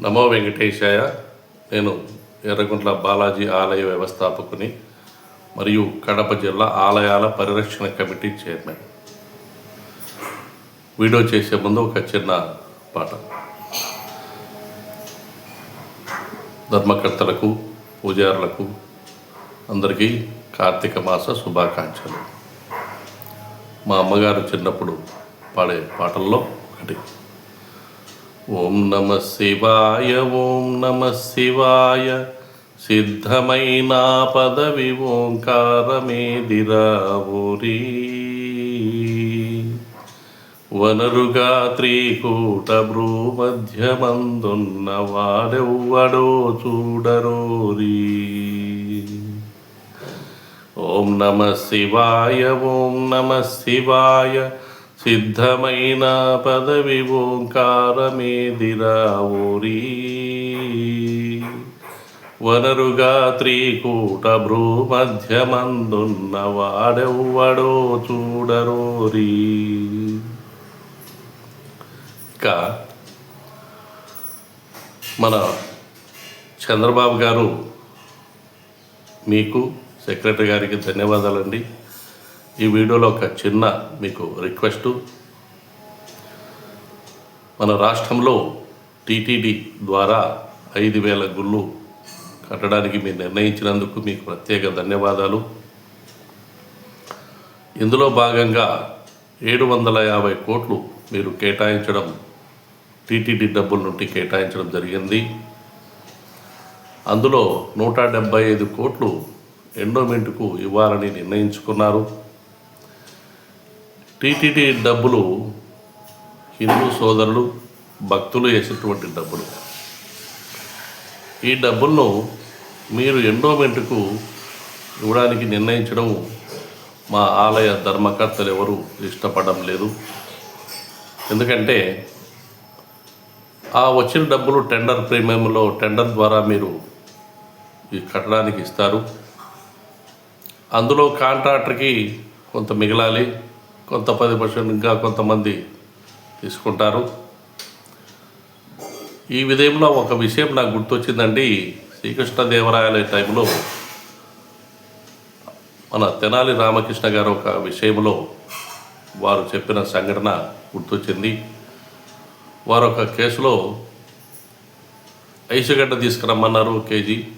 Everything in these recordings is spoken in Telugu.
నమో వెంకటేశాయ. నేను ఎర్రగుంట్ల బాలాజీ ఆలయ వ్యవస్థాపకుని మరియు కడప జిల్లా ఆలయాల పరిరక్షణ కమిటీ చైర్మన్. వీడియో చేసే ముందు ఒక చిన్న పాట. ధర్మకర్తలకు పూజారులకు అందరికీ కార్తీక మాస శుభాకాంక్షలు. మా అమ్మగారు చిన్నప్పుడు పాడే పాటల్లో ఒకటి. ఓం నమ శివాయ ఓం నమ శివాయ. సిద్ధమైన పదవి ఓంకారమేదిరా ఊరి వనరుగా త్రికూట భ్రూమధ్యమందున్న వాడెవ్వడో చూడరోరీ. ఓం నమ శివాయ ఓం నమ శివాయ. సిద్ధమైన పదవి ఓంకారమేదిరా ఊరి. వనరుగా త్రికూట భ్రూమధ్యమందున్న వాడెవ్వడో చూడరోరి. ఇంకా మన చంద్రబాబు గారు మీకు సెక్రటరీ గారికి ధన్యవాదాలండి. ఈ వీడియోలో ఒక చిన్న మీకు రిక్వెస్టు. మన రాష్ట్రంలో టీటీడీ ద్వారా ఐదు వేల గుళ్ళు కట్టడానికి మీరు నిర్ణయించినందుకు మీకు ప్రత్యేక ధన్యవాదాలు. ఇందులో భాగంగా ఏడు వందల యాభై కోట్లు మీరు కేటాయించడం టీటీడీ డబ్బుల నుండి కేటాయించడం జరిగింది. అందులో నూట డెబ్బై ఐదు కోట్లు ఎండోమెంట్కు ఇవ్వాలని నిర్ణయించుకున్నారు. టీటీడీ డబ్బులు హిందూ సోదరులు భక్తులు వేసినటువంటి డబ్బులు. ఈ డబ్బులను మీరు ఎండోమెంట్కు ఇవ్వడానికి నిర్ణయించడం మా ఆలయ ధర్మకర్తలు ఎవరు ఇష్టపడడం లేదు. ఎందుకంటే ఆ వచ్చిన డబ్బులు టెండర్ ప్రీమియంలో టెండర్ ద్వారా మీరు ఈ కట్టడానికి ఇస్తారు. అందులో కాంట్రాక్టర్కి కొంత మిగలాలి. కొంత పది పర్సెంట్ ఇంకా కొంతమంది తీసుకుంటారు. ఈ విధంలో ఒక విషయం నాకు గుర్తొచ్చిందండి. శ్రీకృష్ణదేవరాయల టైంలో మన తెనాలి రామకృష్ణ గారు ఒక విషయంలో వారు చెప్పిన సంఘటన గుర్తొచ్చింది. వారు ఒక కేసులో ఐసుగడ్డ తీసుకురమ్మన్నారు కేజీ.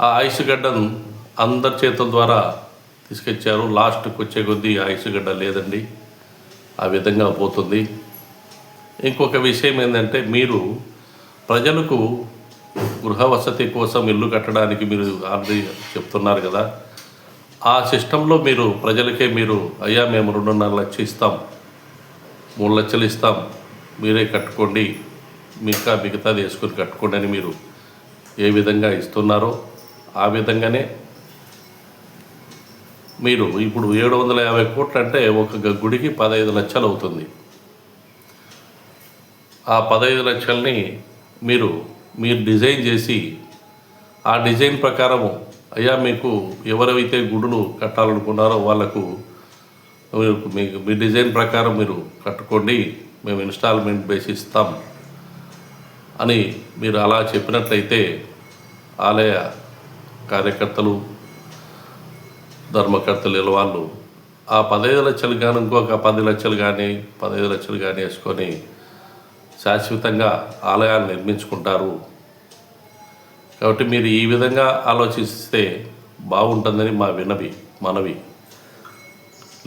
ఆ ఐసుగడ్డను అందరి చేతుల ద్వారా తీసుకొచ్చారు. లాస్ట్కి వచ్చే కొద్దీ ఆ ఐసుగడ్డ లేదండి. ఆ విధంగా పోతుంది. ఇంకొక విషయం ఏంటంటే మీరు ప్రజలకు గృహ వసతి కోసం ఇల్లు కట్టడానికి మీరు ఆల్రెడీ చెప్తున్నారు కదా. ఆ సిస్టంలో మీరు ప్రజలకే మీరు అయ్యా మేము రెండున్నర లక్షలు ఇస్తాం. మూడు లక్షలు ఇస్తాం. మీరే కట్టుకోండి. మిగతా మిగతాది వేసుకొని కట్టుకోండి అని మీరు ఏ విధంగా ఇస్తున్నారో ఆ విధంగానే మీరు ఇప్పుడు ఏడు వందల యాభై కోట్లు అంటే ఒక గుడికి పదహైదు లక్షలు అవుతుంది ఆ పదహైదు లక్షల్ని మీరు మీరు డిజైన్ చేసి ఆ డిజైన్ ప్రకారము అయ్యా మీకు ఎవరైతే గుడులు కట్టాలనుకున్నారో వాళ్ళకు మీకు మీ డిజైన్ ప్రకారం మీరు కట్టుకోండి మేము ఇన్స్టాల్మెంట్ బేసి ఇస్తాం అని మీరు అలా చెప్పినట్లయితే ఆలయ కార్యకర్తలు ధర్మకర్తలు వాళ్ళు ఆ పదహైదు లక్షలు కానీ ఇంకొక పది లక్షలు కానీ పదహైదు లక్షలు కానీ వేసుకొని శాశ్వతంగా ఆలయాలు నిర్మించుకుంటారు. కాబట్టి మీరు ఈ విధంగా ఆలోచిస్తే బాగుంటుందని మా వినవి మనవి.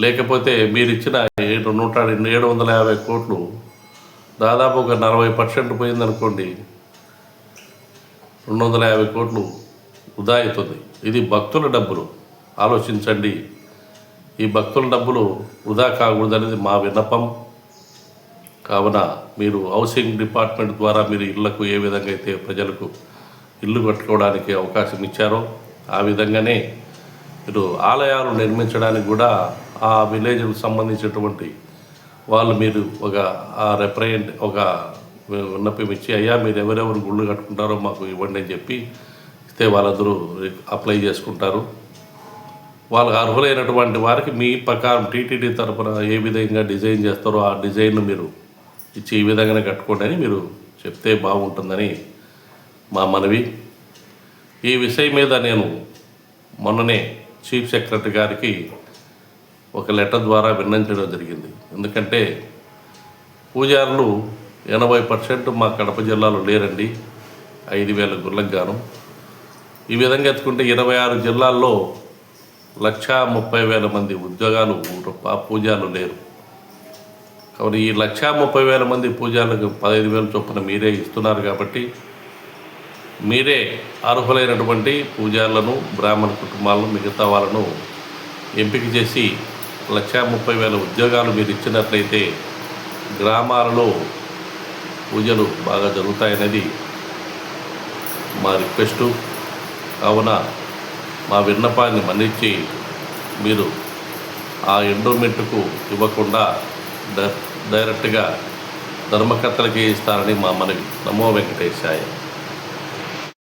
లేకపోతే మీరు ఇచ్చిన ఏడు నూట ఏడు వందల యాభై కోట్లు దాదాపు ఒక నలభై పర్సెంట్ పోయిందనుకోండి రెండు వందల యాభై కోట్లు వృధా అవుతుంది ఇది భక్తుల డబ్బులు. ఆలోచించండి. ఈ భక్తుల డబ్బులు వృధా కాకూడదనేది మా విన్నపం. కావున మీరు హౌసింగ్ డిపార్ట్మెంట్ ద్వారా మీరు ఇళ్ళకు ఏ విధంగా అయితే ప్రజలకు ఇల్లు కట్టుకోవడానికి అవకాశం ఇచ్చారో ఆ విధంగానే మీరు ఆలయాలు నిర్మించడానికి కూడా ఆ విలేజ్కు సంబంధించినటువంటి వాళ్ళు మీరు ఒక ఆ రిప్రజెంట్ ఒక విన్నపం ఇచ్చి అయ్యా మీరు ఎవరెవరు గుళ్ళు కట్టుకుంటారో మాకు ఇవ్వండి అని చెప్పి ఇస్తే వాళ్ళందరూ అప్లై చేసుకుంటారు. వాళ్ళకి అర్హులైనటువంటి వారికి మీ ప్రకారం టీటీడీ తరపున ఏ విధంగా డిజైన్ చేస్తారో ఆ డిజైన్ మీరు ఇచ్చి ఈ విధంగానే కట్టుకోండి అని మీరు చెప్తే బాగుంటుందని మా మనవి. ఈ విషయం మీద నేను మొన్ననే చీఫ్ సెక్రటరీ గారికి ఒక లెటర్ ద్వారా విన్నంచడం జరిగింది. ఎందుకంటే పూజారులు ఎనభై పర్సెంట్ మా కడప జిల్లాలో లేరండి. ఐదు వేల గుళ్ళకు గాను. ఈ విధంగా ఎత్తుకుంటే ఇరవై ఆరు జిల్లాల్లో లక్షా ముప్పై వేల మంది ఉద్యోగాలు ఆ పూజాలు లేరు. కాబట్టి ఈ లక్షా ముప్పై వేల మంది పూజాలకు పదహైదు వేల చొప్పున మీరే ఇస్తున్నారు కాబట్టి మీరే అర్హులైనటువంటి పూజార్లను బ్రాహ్మణ కుటుంబాలను మిగతా వాళ్ళను ఎంపిక చేసి లక్షా ముప్పై వేల ఉద్యోగాలు మీరు ఇచ్చినట్లయితే గ్రామాలలో పూజలు బాగా జరుగుతాయనేది మా రిక్వెస్టు. కావున మా విన్నపాన్ని మన్నించి మీరు ఆ ఎండోమెంట్కు ఇవ్వకుండా డ- డైరెక్ట్గా ధర్మకర్తలకి ఇస్తారని మా మనవి. నమో వెంకటేశాయ.